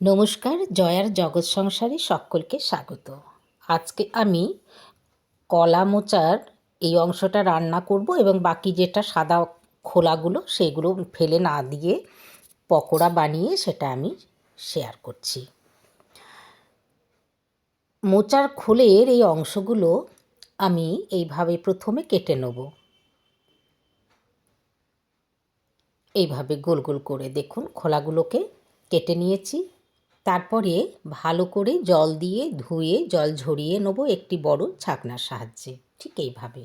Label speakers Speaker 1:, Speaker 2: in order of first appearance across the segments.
Speaker 1: নমস্কার, জয়ার জগৎ সংসারে সকলকে স্বাগত। আজকে আমি কলা মোচার এই অংশটা রান্না করব এবং বাকি যেটা সাদা খোলাগুলো সেগুলো ফেলে না দিয়ে পকোড়া বানিয়ে সেটা আমি শেয়ার করছি। মোচার খোলের এই অংশগুলো আমি এইভাবে প্রথমে কেটে নেব। এইভাবে গোল গোল করে দেখুন খোলাগুলোকে কেটে নিয়েছি। তারপরে ভালো করে জল দিয়ে ধুয়ে, জল ঝরিয়ে নেব একটি বড় ছাকনার সাহায্যে। ঠিক এইভাবে।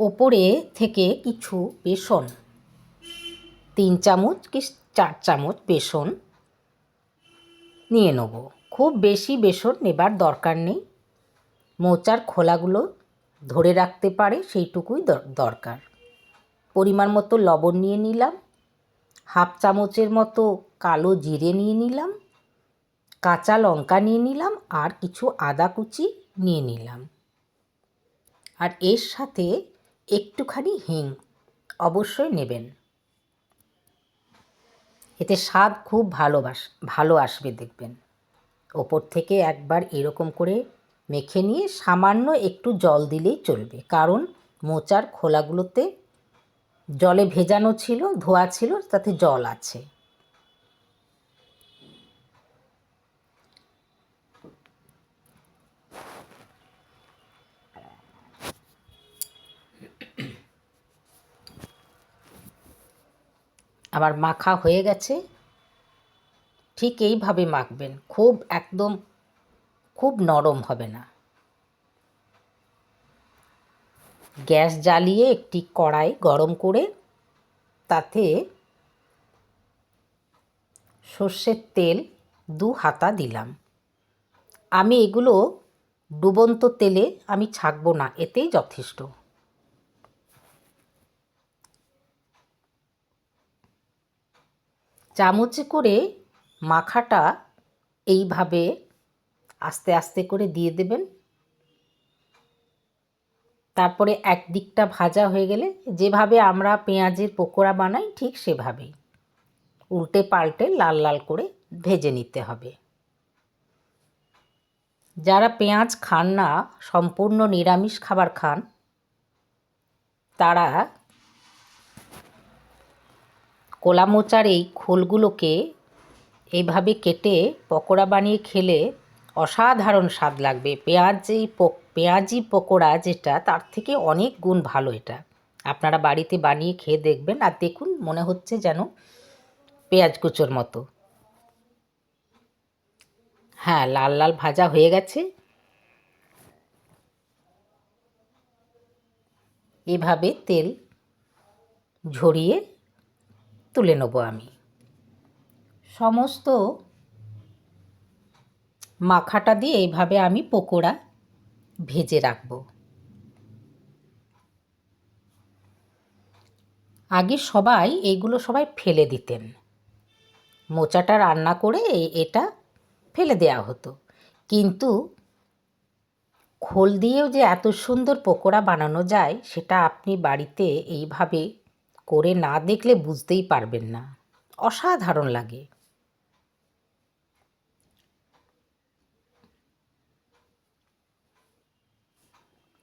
Speaker 1: ওপরে থেকে কিছু বেসন, তিন চামচ কি চার চামচ বেসন নিয়ে নেব। খুব বেশি বেসন নেবার দরকার নেই। মোচার খোলাগুলো ধরে রাখতে পারে সেইটুকুই দরকার। পরিমাণ মতো লবণ নিয়ে নিলাম। হাফ চামচের মতো কালো জিরে নিয়ে নিলাম। কাঁচা লঙ্কা নিয়ে নিলাম আর কিছু আদা কুচি নিয়ে নিলাম। আর এর সাথে একটুখানি হিং অবশ্যই নেবেন। এতে স্বাদ খুব ভালোবাস, ভালো আসবে দেখবেন। ওপর থেকে একবার এরকম করে মেখে নিয়ে সামান্য একটু জল দিলেই চলবে। কারণ মোচার খোলাগুলোতে জলে ভেজানো ছিল, ধোয়া ছিল, তাতে জল আছে। আবার মাখা হয়ে গেছে। ঠিক এইভাবে মাখবেন। খুব একদম খুব নরম হবে না। গ্যাস জ্বালিয়ে একটি কড়াই গরম করে তাতে সর্ষের তেল দু হাতা দিলাম। আমি এগুলো ডুবন্ত তেলে আমি ছাকবো না, এতেই যথেষ্ট। চামচে করে মাখাটা এইভাবে আস্তে আস্তে করে দিয়ে দেবেন। তারপরে এক দিকটা ভাজা হয়ে গেলে যেভাবে আমরা পেঁয়াজের পকোড়া বানাই ঠিক সেভাবেই। উল্টে পাল্টে লাল লাল করে ভেজে নিতে হবে। যারা পেঁয়াজ খান না, সম্পূর্ণ নিরামিষ খাবার খান, তারা কোলা মোচার এই খোলগুলোকে এইভাবে কেটে পকোড়া বানিয়ে খেলে অসাধারণ স্বাদ লাগবে। পেঁয়াজি পেঁয়াজি পকোড়া যেটা, তার থেকে অনেক গুণ ভালো এটা। আপনারা বাড়িতে বানিয়ে খেয়ে দেখবেন আর দেখুন মনে হচ্ছে যেন পেঁয়াজ কুচোর মতো। হ্যাঁ লাল লাল ভাজা হয়ে গেছে। এভাবে তেল ঝরিয়ে তুলে নেব আমি। সমস্ত মাখাটা দিয়ে এইভাবে আমি পকোড়া ভেজে রাখব। আগে সবাই এইগুলো সবাই ফেলে দিতেন। মোচাটা রান্না করে এটা ফেলে দেওয়া হতো। কিন্তু খোল দিয়েও যে এত সুন্দর পকোড়া বানানো যায়, সেটা আপনি বাড়িতে এইভাবে করে না দেখলে বুঝতেই পারবেন না। অসাধারণ লাগে।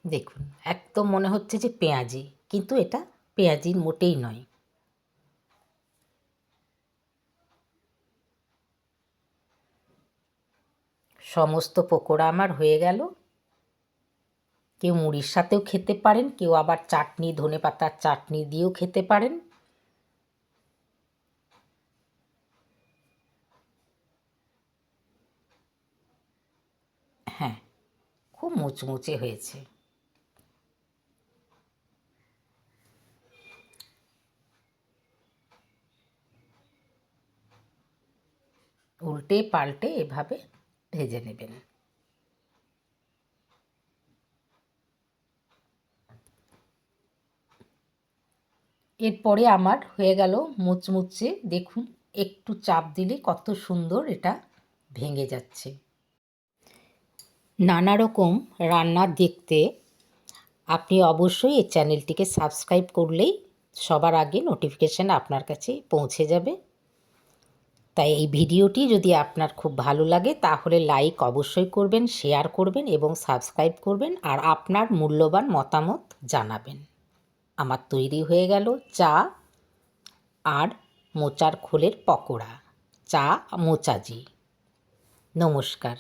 Speaker 1: দেখুন, একদম মনে হচ্ছে যে পেঁয়াজি, কিন্তু এটা পেঁয়াজির মোটেই নয়। সমস্ত পকোড়া আমার হয়ে গেল। কেউ মুড়ির সাথেও খেতে পারেন, কেউ আবার চাটনি, ধনে পাতার চাটনি দিয়েও খেতে পারেন। হ্যাঁ খুব মুচমুচে হয়েছে। উল্টে পাল্টে এভাবে ভেজে নেবেন। এরপরে আমার হয়ে গেল মুচমুচে, দেখুন একটু চাপ দিলে কত সুন্দর এটা ভেঙে যাচ্ছে। নানা রকম রান্না দেখতে আপনি অবশ্যই এই চ্যানেলটিকে সাবস্ক্রাইব করলেই সবার আগে নোটিফিকেশান আপনার কাছে পৌঁছে যাবে। তাই এই ভিডিওটি যদি আপনার খুব ভালো লাগে, তাহলে লাইক অবশ্যই করবেন, শেয়ার করবেন এবং সাবস্ক্রাইব করবেন আর আপনার মূল্যবান মতামত জানাবেন। আমার তৈরি হয়ে গেল চা আর মোচার খোলের পকোড়া, চা মোচাজি। নমস্কার।